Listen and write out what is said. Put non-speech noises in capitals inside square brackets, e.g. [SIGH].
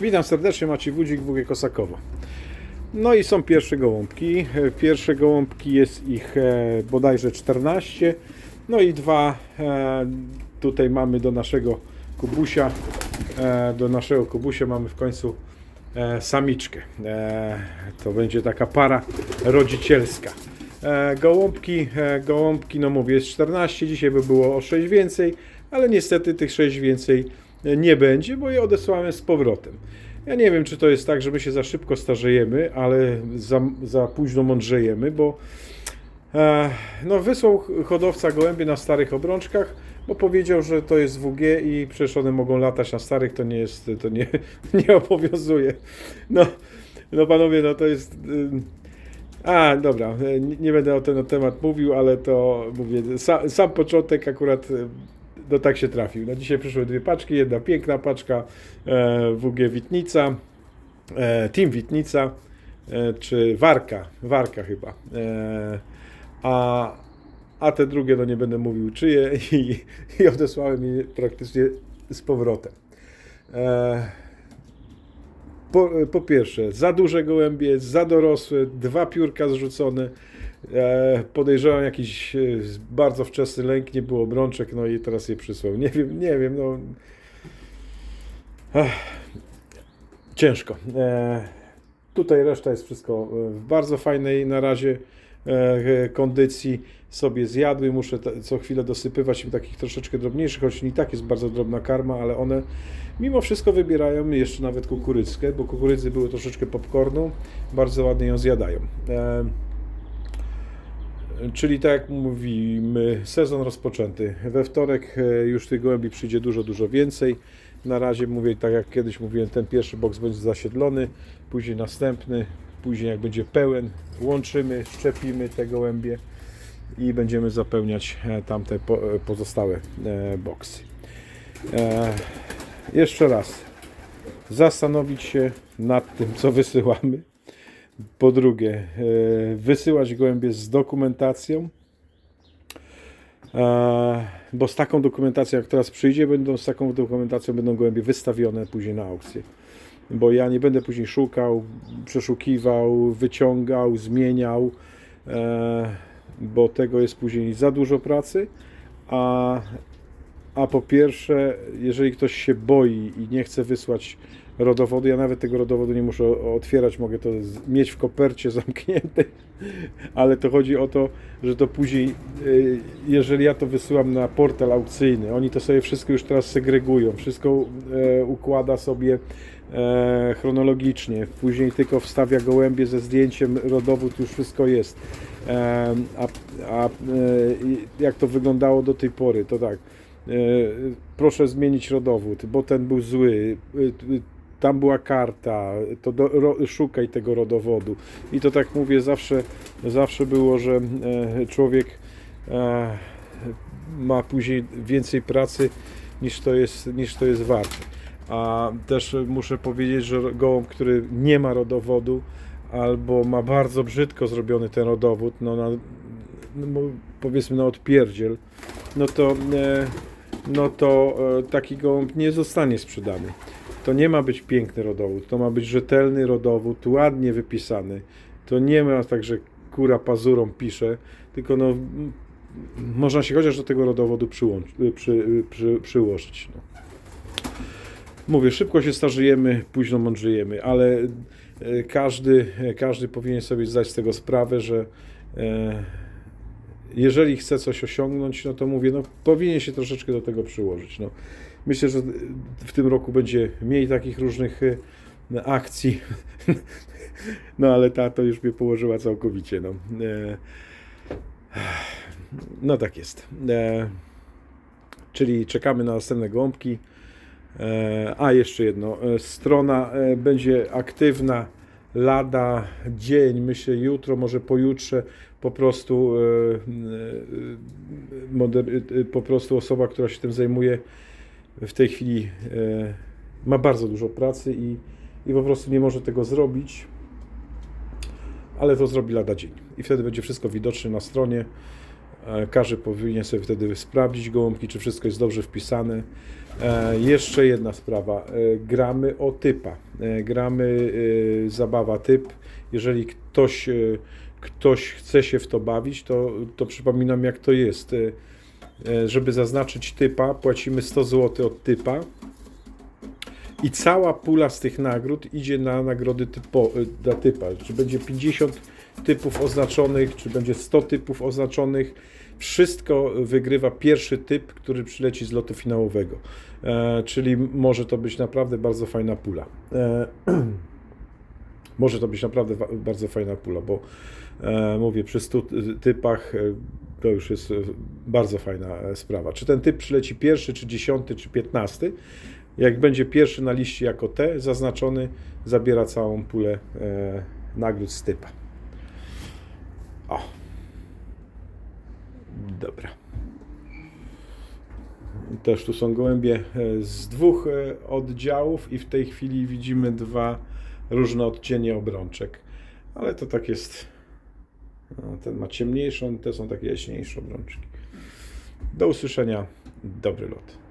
Witam serdecznie, Maciej Wódzik, WG Kosakowo. No i są pierwsze gołąbki. E, Pierwsze gołąbki jest ich e, bodajże 14. No i dwa e, tutaj mamy do naszego kubusia. Do naszego kubusia mamy w końcu samiczkę. To będzie taka para rodzicielska. Gołąbki, gołąbki, no mówię, jest 14, dzisiaj by było o 6 więcej, ale niestety tych 6 więcej nie będzie, bo je odesłamy z powrotem. Ja nie wiem, czy to jest tak, że my się za szybko starzejemy, ale za, za późno mądrzejemy, bo e, no, wysłał hodowca gołębie na starych obrączkach, bo powiedział, że to jest WG i przecież one mogą latać na starych, to nie jest, to nie, [LAUGHS] nie obowiązuje. No, no panowie, no to jest... ym, a, dobra, nie, nie będę o ten temat mówił, ale to mówię, sam, początek akurat no tak się trafił. No dzisiaj przyszły dwie paczki, jedna piękna paczka e, WG Witnica, e, Team Witnica, e, czy Warka, Warka chyba. E, a, a te drugie, no nie będę mówił czyje [LAUGHS] i, i odesłałem je praktycznie z powrotem. E, po, po pierwsze, za duże gołębie, za dorosłe, dwa piórka zrzucone. E, podejrzewam jakiś e, bardzo wczesny lęk, nie było obrączek, no i teraz je przysłał. Nie wiem, nie wiem, no. Ciężko. E, tutaj reszta jest wszystko w bardzo fajnej na razie kondycji. Sobie zjadły, muszę co chwilę dosypywać im takich troszeczkę drobniejszych, choć i tak jest bardzo drobna karma, ale one mimo wszystko wybierają jeszcze nawet kukurydzkę, bo kukurydzy były troszeczkę popcornu, bardzo ładnie ją zjadają. Czyli tak jak mówimy, sezon rozpoczęty. We wtorek e, już tych gołębi przyjdzie dużo, dużo więcej. Na razie mówię, tak jak kiedyś mówiłem, ten pierwszy boks będzie zasiedlony, później następny, później jak będzie pełen, łączymy, szczepimy te gołębie i będziemy zapełniać e, tamte e, pozostałe boksy. Jeszcze raz, zastanowić się nad tym, co wysyłamy. Po drugie, e, wysyłać gołębie z dokumentacją, bo z taką dokumentacją, jak teraz przyjdzie, będą z taką dokumentacją będą gołębie wystawione później na aukcję. Bo ja nie będę później szukał, przeszukiwał, wyciągał, zmieniał, e, bo tego jest później za dużo pracy. A, a po pierwsze, jeżeli ktoś się boi i nie chce wysłać rodowodu, ja nawet tego rodowodu nie muszę otwierać, mogę to mieć w kopercie [LAUGHS] zamkniętej, ale to chodzi o to, że to później, y, jeżeli ja to wysyłam na portal aukcyjny, oni to sobie wszystko już teraz segregują, wszystko e, układa sobie e, chronologicznie, później tylko wstawia gołębie ze zdjęciem, rodowód już wszystko jest. E, a a jak to wyglądało do tej pory, to tak, proszę zmienić rodowód, bo ten był zły, e, e, tam była karta, to do, ro, szukaj tego rodowodu. I to tak mówię, zawsze, zawsze było, że e, człowiek e, ma później więcej pracy niż to jest, niż to jest warte. A też muszę powiedzieć, że gołąb, który nie ma rodowodu, albo ma bardzo brzydko zrobiony ten rodowód, no, na, no powiedzmy na odpierdziel, no to, e, no to e, taki gołąb nie zostanie sprzedany. To nie ma być piękny rodowód, to ma być rzetelny rodowód, ładnie wypisany. To nie ma tak, że kura pazurą pisze, tylko no, można się chociaż do tego rodowodu przyłącz, przy, przy, przyłożyć. No. Mówię, szybko się starzejemy, późno mądrzejemy, ale e, każdy, e, każdy powinien sobie zdać z tego sprawę, że e, jeżeli chce coś osiągnąć, no to mówię, no powinien się troszeczkę do tego przyłożyć. No. Myślę, że w tym roku będzie mniej takich różnych e, akcji, [LAUGHS] no ale ta to już mnie położyła całkowicie. No, E, no tak jest. E, Czyli czekamy na następne gąbki. A jeszcze jedno, strona będzie aktywna lada dzień, myślę jutro, może pojutrze, po prostu, e, e, e, po prostu osoba, która się tym zajmuje w tej chwili ma bardzo dużo pracy i, i po prostu nie może tego zrobić, ale to zrobi lada dzień i wtedy będzie wszystko widoczne na stronie. E, Każdy powinien sobie wtedy sprawdzić gołąbki, czy wszystko jest dobrze wpisane. E, Jeszcze jedna sprawa. E, Gramy o typa. Gramy zabawa typ. Jeżeli ktoś, ktoś chce się w to bawić, to, to przypominam jak to jest. Żeby zaznaczyć typa, płacimy 100 zł od typa. I cała pula z tych nagród idzie na nagrody typo, dla typa. Czy będzie 50 typów oznaczonych, czy będzie 100 typów oznaczonych. Wszystko wygrywa pierwszy typ, który przyleci z lotu finałowego. E, czyli może to być naprawdę bardzo fajna pula. E, [CLEARS THROAT] może to być naprawdę bardzo fajna pula, bo e, mówię, przy 100 ty- typach e, to już jest e, bardzo fajna e, sprawa. Czy ten typ przyleci pierwszy, czy dziesiąty, czy piętnasty? Jak będzie pierwszy na liście jako T zaznaczony, zabiera całą pulę e, nagród z typa. O. Dobra. Też tu są gołębie e, z dwóch e, oddziałów i w tej chwili widzimy dwa różne odcienie obrączek. Ale to tak jest. No, ten ma ciemniejszą, te są takie jaśniejsze obrączki. Do usłyszenia. Dobry lot.